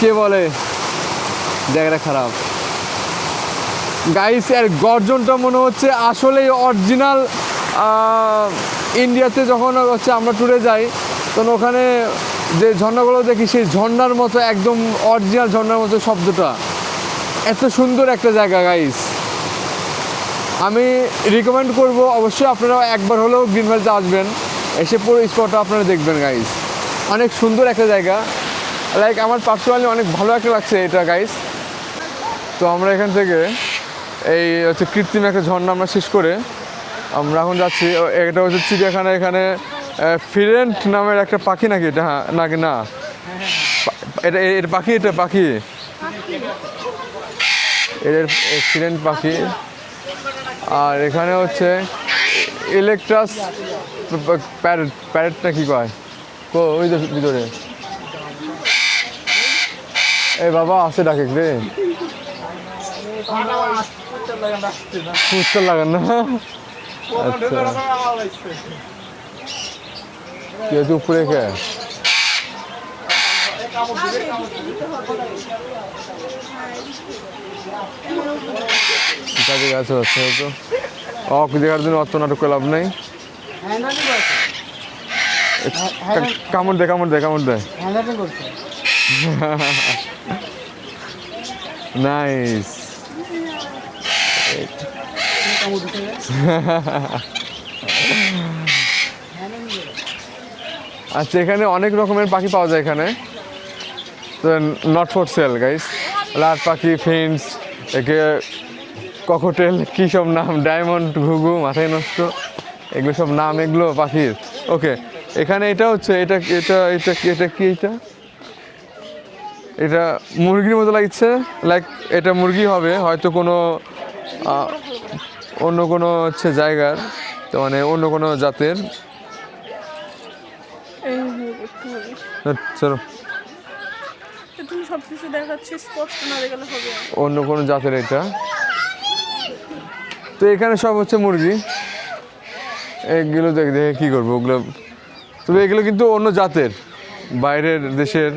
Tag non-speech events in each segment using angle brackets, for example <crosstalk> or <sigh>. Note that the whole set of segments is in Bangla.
কে বলে? জায়গাটা খারাপ। গাইস এর গর্জনটা মনে হচ্ছে আসলেই অরিজিনাল ইন্ডিয়াতে যখন হচ্ছে আমরা ট্যুরে যাই, তখন ওখানে যে ঝর্ণাগুলো দেখি, সেই ঝর্ণার মতো একদম অরিজিনাল ঝর্ণার মতো শব্দটা। এত সুন্দর একটা জায়গা গাইস আমি রিকমেন্ড করব, অবশ্যই আপনারা একবার হলেও গ্রিন ভ্যালিতে আসবেন। এসে পুরো স্পটটা আপনারা দেখবেন গাইস অনেক সুন্দর একটা জায়গা। লাইক আমার পার্সোনালি অনেক ভালো একটা লাগছে এটা গাইস তো আমরা এখান থেকে এই হচ্ছে কৃত্রিম একটা ঝর্ণা আমরা শেষ করে আমরা এখন যাচ্ছি। এটা হচ্ছে চিড়িয়াখানা এখানে ফিরেন্ট নামের একটা পাখি নাকি এটা? হ্যাঁ, নাকি না? এটা এটা পাখি এটা পাখি? এদের ফিরেন্ট পাখি। আর এখানে হচ্ছে ইলেকট্রাস প্যারেট প্যারেট না কি কয়? ওই ভিতরে। এই বাবা আসে ডাকে রে। ফুচকা লাগান না? আচ্ছা। কে উপরে কে? কাজে গেছে হচ্ছে হয়তো। অক দেখার জন্য অত নাটক লাভ নেই? কা- কামড় দে কামড় দে কামড় দে। <laughs> নাইস <laughs> আচ্ছা এখানে অনেক রকমের পাখি পাওয়া যায় এখানে। তো নট ফর সেল গাইস লাট পাখি, ফিন্স, একে ককটেল, কী সব নাম? ডায়মন্ড, ঘুঘু, মাথায় নষ্ট। এগুলো সব নাম, এগুলো পাখির। ওকে এখানে এটা হচ্ছে, এটা এটা এটা এটা কি এটা এটা মুরগির মতো লাগছে লাইক এটা মুরগি হবে হয়তো কোনো অন্য কোনো হচ্ছে জায়গার তো মানে অন্য কোনো জাতের। হবে। চলো। অন্য কোনো জাতের এটা। তো এখানে সব হচ্ছে মুরগি। এগুলো দেখ দেখে কী করব ওগুলো তবে এগুলো কিন্তু অন্য জাতের বাইরের দেশের।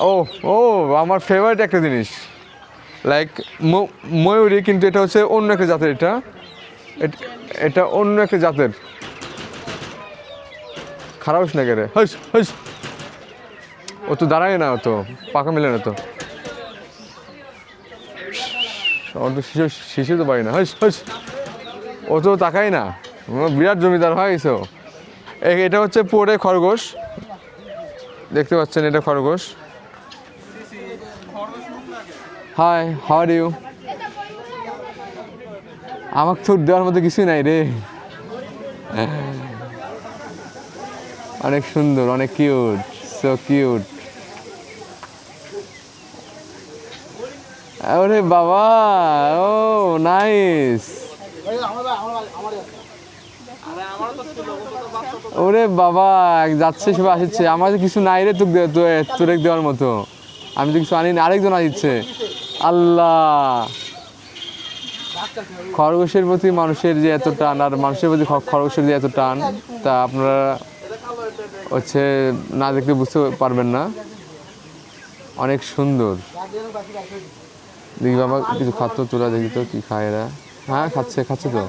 ও ও আমার ফেভারিট একটা জিনিস। লাইক ময়ূরী কিন্তু এটা হচ্ছে অন্য একটা জাতের এটা। এট- অন্য একটা জাতের। খারাপ না কে রে? হস হস ও তো দাঁড়ায় না তো পাকা মেলে না তো। আমার তো শিশু শিশু তো পারি না। হস হস ও তো তাকাই না। বিরাট জমিদার হয়ে এটা হচ্ছে পরে খরগোশ। দেখতে পাচ্ছেন এটা খরগোশ। হাই হাউ আর ইউ আমাকে তো দেওয়ার মতো কিছুই নাই রে। অনেক সুন্দর, অনেক কিউট সো কিউট আরে বাবা, ও নাইস ওরে বাবা, যাচ্ছে, সবাই আসছে। আমার কিছু নাই রে তোকে তোরে দেওয়ার মতো। আমি তো কিছু আনি না, আরেকজন আসছে। আল্লাহ। খরগোশের প্রতি মানুষের যে এত টান, আর মানুষের প্রতি খরগোশের যে এত টান, তা আপনারা হচ্ছে না দেখলে বুঝতে পারবেন না। অনেক সুন্দর। দেখি বাবা, কিছু খাদ্য তোলা দেখি তো, কি খায় এরা। হ্যাঁ খাচ্ছে খাচ্ছে তো।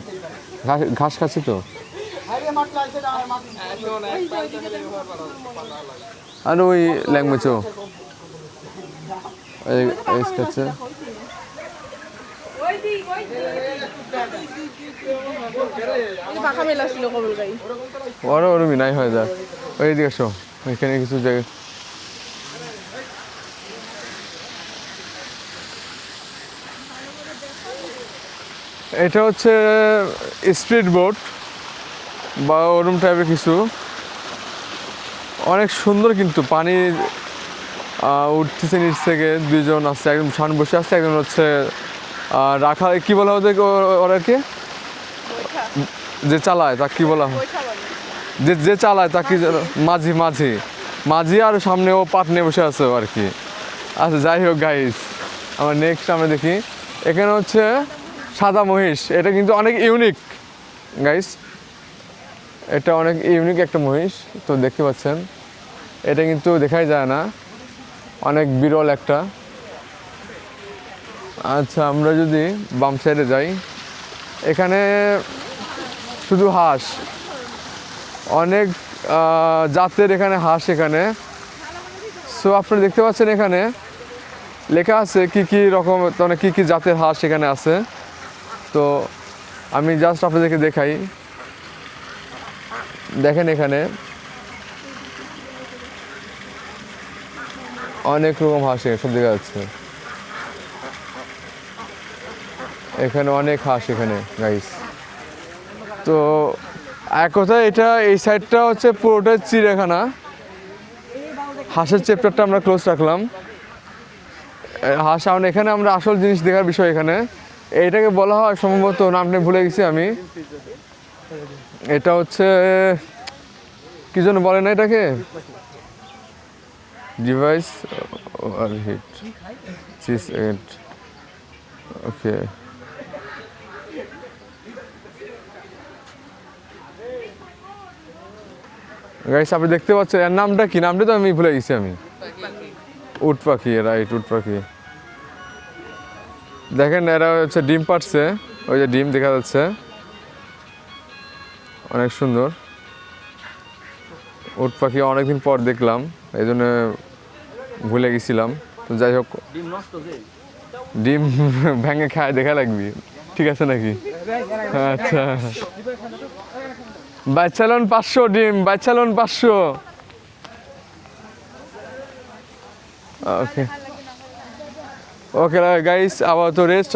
ঘাস- ঘাস খাচ্ছে তো? আর ওই ল্যাঙ্গুয়েজও এই পাখা মেলা ছিল কবল গাই ওরা ওরমই নাই ওই এখানে কিছু জায়গা এটা হচ্ছে স্পিড বোট বা ওরম টাইপের কিছু। অনেক সুন্দর কিন্তু পানি উঠতেছে নিচ থেকে দুজন আছে একজন সান বসে আছে একজন হচ্ছে রাখা কি বলা ওদের ওরাকে যে চালায় তা কি বলা হয়? যে যে চালায় তা যেন- মাঝি মাঝি। মাঝি আর সামনে ও পাট নিয়ে বসে আছে আর কি। আচ্ছা যাই হোক গাইস আমার নেক্সট আমরা দেখি। এখানে হচ্ছে সাদা মহিষ। এটা কিন্তু অনেক ইউনিক গাইস এটা অনেক ইউনিক একটা মহিষ তো দেখতে পাচ্ছেন। এটা কিন্তু দেখাই যায় না। অনেক বিরল একটা। আচ্ছা আমরা যদি বাম সাইডে যাই। এখানে শুধু হাঁস। অনেক জাতের এখানে হাঁস এখানে। সো আপনারা দেখতে পাচ্ছেন এখানে লেখা আছে কি কি রকম মানে কী কী জাতের হাঁস এখানে আছে। তো আমি জাস্ট আপনাদেরকে দেখাই। দেখেন এখানে। অনেক রকম হাঁস সব দেখা যাচ্ছে। এখানে অনেক হাঁস এখানে গাইস তো এক কথায় এটা, এই সাইডটা হচ্ছে পুরোটাই চিড়িয়াখানা। হাঁসের চ্যাপ্টারটা আমরা ক্লোজ রাখলাম। হাঁস, এখন এখানে আমরা আসল জিনিস দেখার বিষয় এখানে। এইটাকে বলা হয় সম্ভবত নামটা ভুলে গেছি আমি। এটা হচ্ছে, কি জন্য বলে না এটাকে? ডিভাইস আর হিট চিজ এট ওকে গাইস আপনি দেখতে পাচ্ছেন, এর নামটা কি? নামটা তো আমি ভুলে গেছি আমি। উট পাখি রাইট উট পাখি। দেখেন, এরা হচ্ছে ডিম পাড়ছে। ওই যে ডিম দেখা যাচ্ছে। অনেক সুন্দর। উট পাখি অনেকদিন পর দেখলাম, এই জন্য ভুলে গেছিলাম। তো যাই হোক, ডিম <laughs> ভেঙে খায়, দেখা লাগবি। ঠিক আছে নাকি? আচ্ছা। বাচ্চালন পাঁচশো ডিম, বাচ্চালন পাঁচশো। ওকে। ওকে গাইস আবার তো রেস্ট